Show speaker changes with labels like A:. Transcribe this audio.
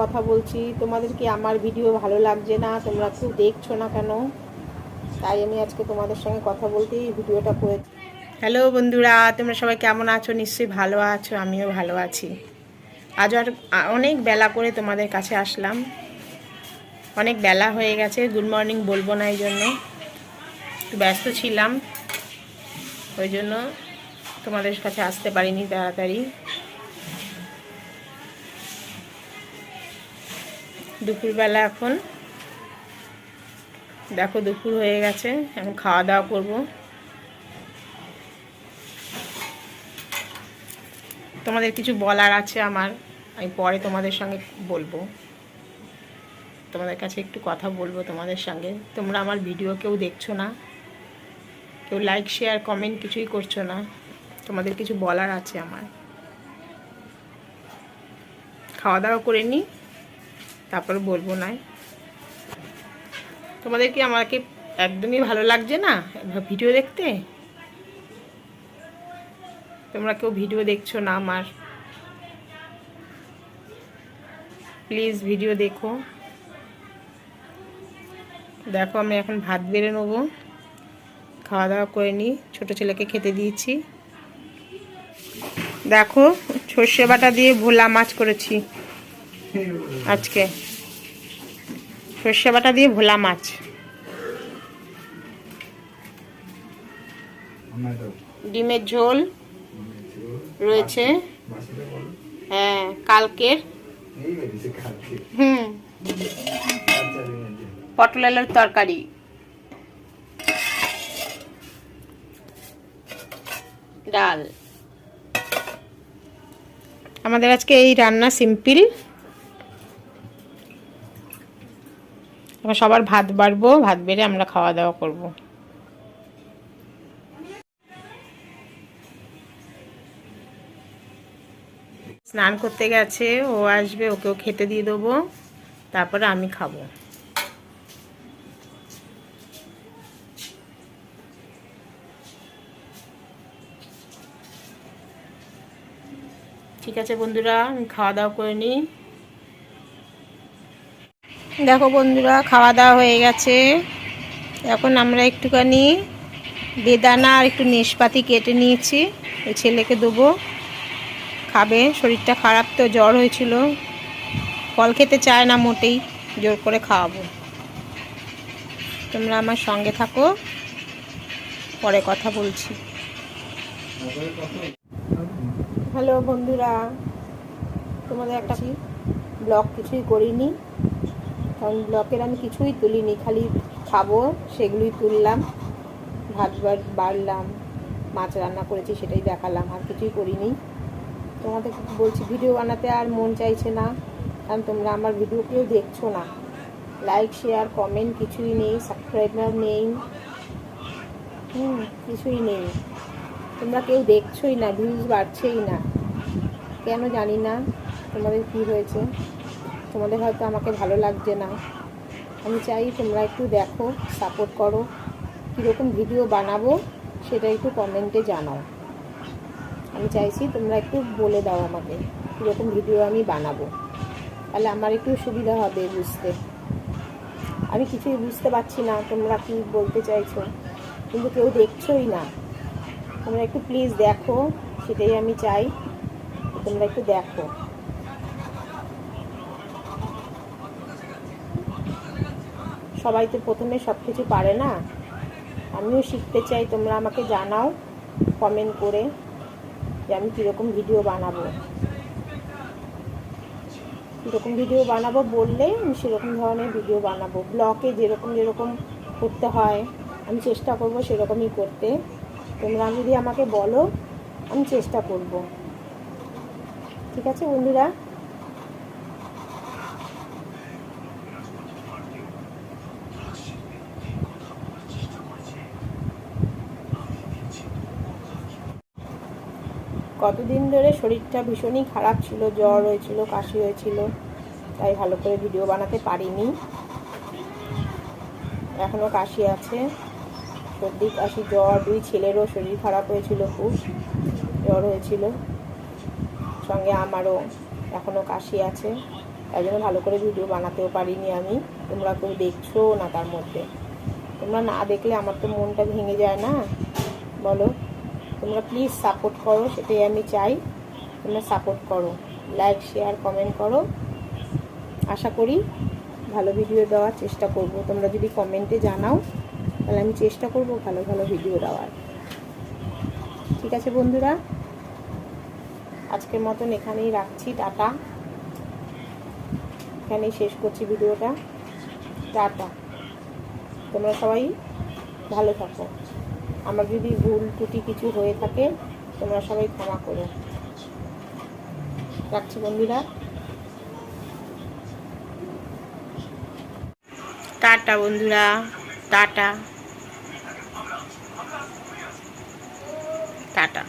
A: কথা বলছি। তোমাদের কি আমার ভিডিও ভালো লাগছে না? তোমরা কেউ দেখছ না কেন? তাই আমি আজকে তোমাদের সঙ্গে কথা বলতেই ভিডিওটা করেছি। হ্যালো বন্ধুরা, তোমরা সবাই কেমন আছো? নিশ্চয়ই ভালো আছো, আমিও ভালো আছি। আজ আর অনেক বেলা করে তোমাদের কাছে আসলাম। অনেক বেলা হয়ে গেছে গুড মর্নিং বলব না এই জন্য। একটু ব্যস্ত ছিলাম, ওই জন্য তোমাদের কাছে আসতে পারিনি তাড়াতাড়ি। দুপুরবেলা এখন। দেখো দুপুর হয়ে গেছে, এখন খাওয়া দাওয়া করব। তোমাদের কিছু বলার আছে আমার, আমি পরে তোমাদের সঙ্গে বলব। তোমাদের কাছে একটু কথা বলব তোমাদের সঙ্গে। তোমরা আমার ভিডিও কেউ দেখছ না, কেউ লাইক শেয়ার কমেন্ট কিছুই করছ না, তোমাদের কিছু বলার আছে আমার। খাওয়া দাওয়া করে নিই তারপর বলব না তোমাদের কি আমাকে একদমই ভালো লাগছে না? ভিডিও দেখতে? তোমরা কেউ ভিডিও দেখছ না আমার? প্লিজ ভিডিও দেখো। দেখো, আমি এখন ভাত বেড়ে নেব। খাওয়া দাওয়া করে নিই। ছোটো ছেলেকে খেতে দিয়েছি। দেখো, সর্ষে বাটা দিয়ে ভোলা মাছ করেছি। আজকে। সর্ষে বাটা দিয়ে ভোলা মাছ। ডিমের ঝোল রয়েছে। হ্যাঁ কালকের। হুম। তরকারি। ডাল। আমাদের আজকে এই রান্না সিম্পল। এবার সবার ভাত বাড়বো, ভাত বেড়ে আমরা খাওয়া দাওয়া করব। স্নান করতে গেছে, ও আসবে, ওকেও খেতে দিয়ে দেবো, তারপরে আমি খাব। ঠিক আছে বন্ধুরা, আমি খাওয়া দাওয়া করে নিই। দেখো বন্ধুরা খাওয়া দাওয়া হয়ে গেছে। এখন আমরা একটুখানি বেদানা আর একটু নেশপাতি কেটে নিয়েছি। ওই ছেলেকে দেবো। খাবে শরীরটা খারাপ তো জ্বর হয়েছিল। ফল খেতে চায় না মোটেই জোর করে খাওয়াবো। তোমরা আমার সঙ্গে থাকো পরে কথা বলছি। হ্যালো বন্ধুরা তোমাদের একটা ব্লগ কিছুই করিনি। কারণ ব্লকের আমি কিছুই তুলিনি, খালি খাব, সেগুলোই তুললাম, ভাত বাড়লাম, মাছ রান্না করেছি সেটাই দেখালাম, আর কিছুই করিনি। তোমাদের বলছি ভিডিও বানাতে আর মন চাইছে না, কারণ তোমরা আমার ভিডিও কেউ দেখছ না। লাইক শেয়ার কমেন্ট কিছুই নেই সাবস্ক্রাইবার নেই, হুম, কিছুই নেই। তোমরা কেউ দেখছোই না ভিউজ বাড়ছেই না। কেন জানি না তোমাদের কি হয়েছে। তোমাদের হয়তো আমাকে ভালো লাগছে না। আমি চাই তোমরা একটু দেখো সাপোর্ট করো, কীরকম ভিডিও বানাবো সেটা একটু কমেন্টে জানাও। আমি চাইছি তোমরা একটু বলে দাও আমাকে কীরকম ভিডিও আমি বানাবো। তাহলে আমার একটু সুবিধা হবে বুঝতে। আমি কিছুই বুঝতে পারছি না, তোমরা কি বলতে চাইছো? কিন্তু কেউ দেখছোই না। তোমরা একটু প্লিজ দেখো, সেটাই আমি চাই। তোমরা একটু দেখো। সবাই তো প্রথমে সব কিছু পারে না। আমিও শিখতে চাই, তোমরা আমাকে জানাও কমেন্ট করে যে আমি কীরকম ভিডিও বানাবো। কীরকম ভিডিও বানাবো বললে আমি সেরকম ধরনের ভিডিও বানাবো। ব্লকে যেরকম যেরকম করতে হয়, আমি চেষ্টা করব সেরকমই করতে। তোমরা যদি আমাকে বলো, আমি চেষ্টা করব। ঠিক আছে বন্ধুরা? কতদিন ধরে শরীরটা ভীষণই খারাপ ছিল, জ্বর হয়েছিল, কাশি হয়েছিল, তাই ভালো করে ভিডিও বানাতে পারিনি। এখনও কাশি আছে। সর্দি, কাশি, জ্বর, দুই ছেলেরও শরীর খারাপ হয়েছিল খুব, জ্বর হয়েছিল। সঙ্গে আমারও এখনও কাশি আছে, তাই জন্য ভালো করে ভিডিও বানাতেও পারিনি আমি। তোমরা কেউ দেখছ না তার মধ্যে। তোমরা না দেখলে আমার তো মনটা ভেঙে যায় না। বলো। তোমরা প্লিজ সাপোর্ট করো, সেটাই আমি চাই। তোমরা সাপোর্ট করো লাইক শেয়ার কমেন্ট করো। আশা করি ভালো ভিডিও দেওয়ার চেষ্টা করব। তোমরা যদি কমেন্টে জানাও, তাহলে আমি চেষ্টা করব ভালো ভালো ভিডিও দেওয়ার। ঠিক আছে বন্ধুরা? আজকের মতন এখানেই রাখছি, টাটা। এখানেই শেষ করছি ভিডিওটা টাটা। তোমরা সবাই ভালো থাকো। আমার যদি ভুল ত্রুটি কিছু হয়ে থাকে, তোমরা সবাই ক্ষমা করো। রাখছি বন্ধুরা। টাটা বন্ধুরা, টাটা। টাটা।